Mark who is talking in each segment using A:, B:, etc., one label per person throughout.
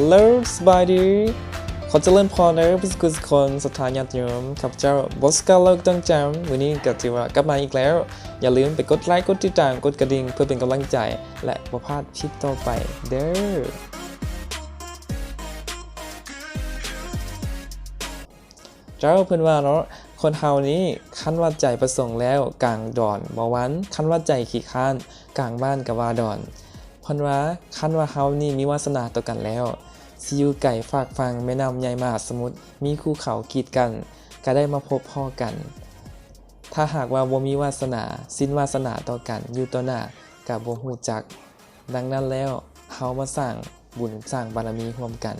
A: ฮัลโหลสบายดีขอเจริญพรนะพิสกุสคนสถานญาติโยมข้าพเจ้าบอสกาเลิกตั้งจำวันนี้กับจิวะกลับมาอีกแล้ว อย่าลืมไปกดไลค์กดติดตามกดกระดิ่งเพื่อเป็นกำลังใจ และประพลาดคลิปต่อไปเด้อเจ้าเพื่อนว่าเนาะคนเฮานี้คันว่าใจประสงค์แล้วกลางดอนบ่วันคันว่าใจขี้ข้านกลางบ้านกับว่าดอนเพันว่าคันว่าเฮานี่มีวาสนาต่อกันแล้ว สิอยู่ไก่ฝากฟังแม่น้ำใหญ่มหาสมุทรมีคู่เขากีดกัน ก็ได้มาพบพ่อกัน ถ้าหากว่าบ่มีวาสนา สิ้นวาสนาต่อกันอยู่ต่อหน้ากับบ่ฮู้จัก ดังนั้นแล้วเฮามาสร้างบุญสร้างบารมีร่วมกัน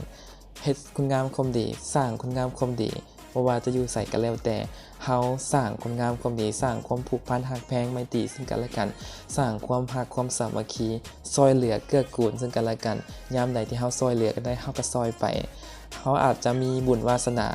A: เฮ็ดคุณงามความดี สร้างคุณงามความดี บ่ว่าจะอยู่ใส่กันแล้วแต่เฮาสร้างคุณงามความดีสร้างความผูกพันหักแพงไมตรีซึ่งกันและกันสร้างความหักความสามัคคีซอยเหลือเกื้อกูลซึ่งกันและกันยามใดที่เฮาซอยเหลือกันได้เฮาก็ซอยไปเฮาอาจจะมีบุญวาสนา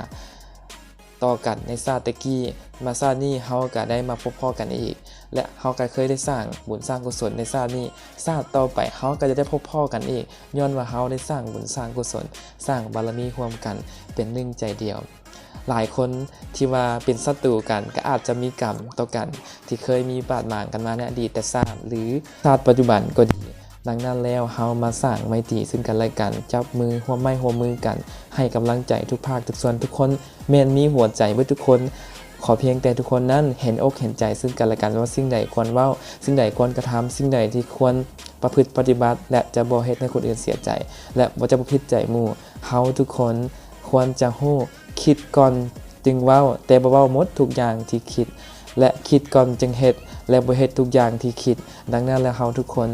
A: ต่อกันในชาตะกี้มาชาตินี้เฮาก็ได้มาพบพ่อกันอีก และเฮาก็เคยได้สร้างบุญสร้างกุศลในชาตนี้ชาติต่อไปเฮาก็จะได้พบพ่อกันอีกย้อนว่าเฮาได้สร้างบุญสร้างกุศล สร้างบารมีร่วมกันเป็นหนึ่งใจเดียว หลายคนที่ว่าเป็นศัตรูกันก็อาจจะมีกรรมต่อกัน ที่เคยมีบาดหมางกันมาในอดีตแต่ชาติหรือชาติปัจจุบันก็ดี ดังนั้นแล้วเฮามาสร้างไมตรีซึ่งกันและกัน จับมือหัวไม้หัวมือกัน ให้กำลังใจทุกภาคทุกส่วนทุกคนแมนมีหัวใจเพื่อทุกคนขอเพียงแต่ทุกคนนั้นเห็นอกเห็นใจซึ่งกันและกันว่าสิ่งใดควรว้าสิ่งใดควรกระทำสิ่งใดที่ควรประพฤติปฏิบัติ และจะบ่เฮ็ดให้คนอื่นเสียใจ และบ่จะบ่ผิดใจมู่เฮาทุกคนควรจะฮู้ คิดก่อนจึงเว้า แต่บ่เว้าหมดทุกอย่างที่คิด และคิดก่อนจึงเฮ็ดและบ่เฮ็ดทุกอย่างที่คิด ดังนั้นแล้วเฮาทุกคน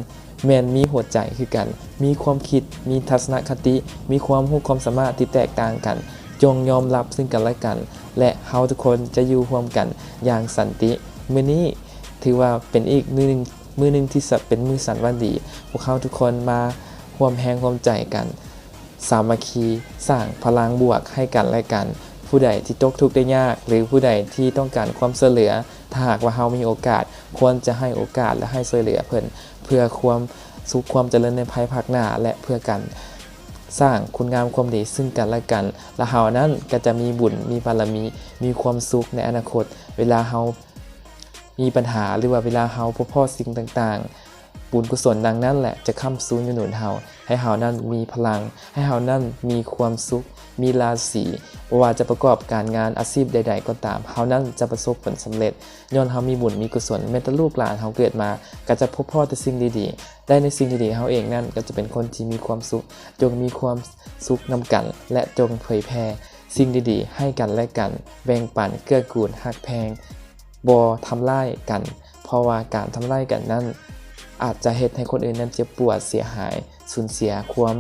A: แมนมีหัวใจคือกัน มีความคิด มีทัศนคติ มีความรู้ความสามารถที่แตกต่างกัน จงยอมรับซึ่งกันและกัน และเฮาทุกคนจะอยู่ร่วมกันอย่างสันติ มื้อนี้ถือว่าเป็นอีกมือหนึ่งมือหนึ่งที่จะเป็นมือสันวันดี พวกเขาทุกคนมาร่วมแหงร่วมใจกัน สามัคคีสร้างพลังบวกให้กันและกัน ผู้ใดที่ตกทุกข์ได้ยาก หรือผู้ใดที่ต้องการความช่วยเหลือ ถ้าหากว่าเฮามีโอกาส ควรจะให้โอกาสและให้ช่วยเหลือเพิ่นเพื่อความสุขความเจริญในภายภาคหน้าและเพื่อกันสร้างคุณงามความดีซึ่งกันและกัน และเฮานั้นก็จะมีบุญ มีบารมี มีความสุขในอนาคต เวลาเฮามีปัญหาหรือว่าเวลาเฮาพบพ่อสิ่งต่างๆ บุญกุศลดังนั้นแหละจะค้ำซูนอยู่หนุนเฮาให้เฮานั้นมีพลัง ให้เฮานั้นมีความสุข มีราศีว่าจะประกอบการงานอาชีพใด ๆ ก็ตามเฮานั้นจะประสบผลสำเร็จย้อนเฮามีบุญมีกุศลแม้แต่ลูกหลานเฮาเกิดมา ก็จะพบพ่อแต่สิ่งดีๆ ได้ในสิ่งดีๆเฮาเองนั่นก็จะเป็นคนที่มีความสุข จงมีความสุขนำกัน และจงเผยแพร่สิ่งดีๆ ให้กันและกันแบ่งปันเกื้อกูลหักแพงบ่ทำร้ายกัน เพราะว่าการทำร้ายกันนั้น อาจจะเฮ็ดให้คนอื่นนั้นเจ็บปวดเสียหาย สูญเสียความ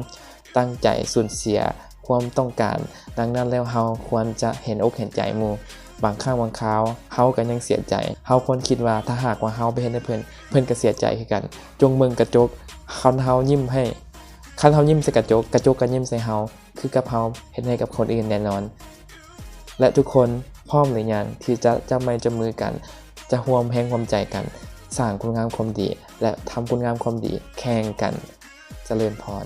A: ตั้งใจสูญเสียความต้องการ ดังนั้นแล้วเฮาควรจะเห็นอกเห็นใจมูบางครั้งบางคราวเฮาก็ยังเสียใจเฮาควรคิดว่าถ้าหากว่าเฮาไปเฮ็ดให้เพิ่อนเพิ่อนก็เสียใจคือกัน จงเบิ่งกระจกคันเฮายิ้มให้คันเฮายิ้มใส่กระจกกระจกก็ยิ้มใส่เฮาคือกับเฮาเฮ็ดให้กับคนอื่นแน่นอน และทุกคนพร้อมหรือยังที่จะจับไม้จับมือกัน จะร่วมแห่งความใจกัน สร้างคุณงามความดี และทำคุณงามความดีแข่งกันเจริญพร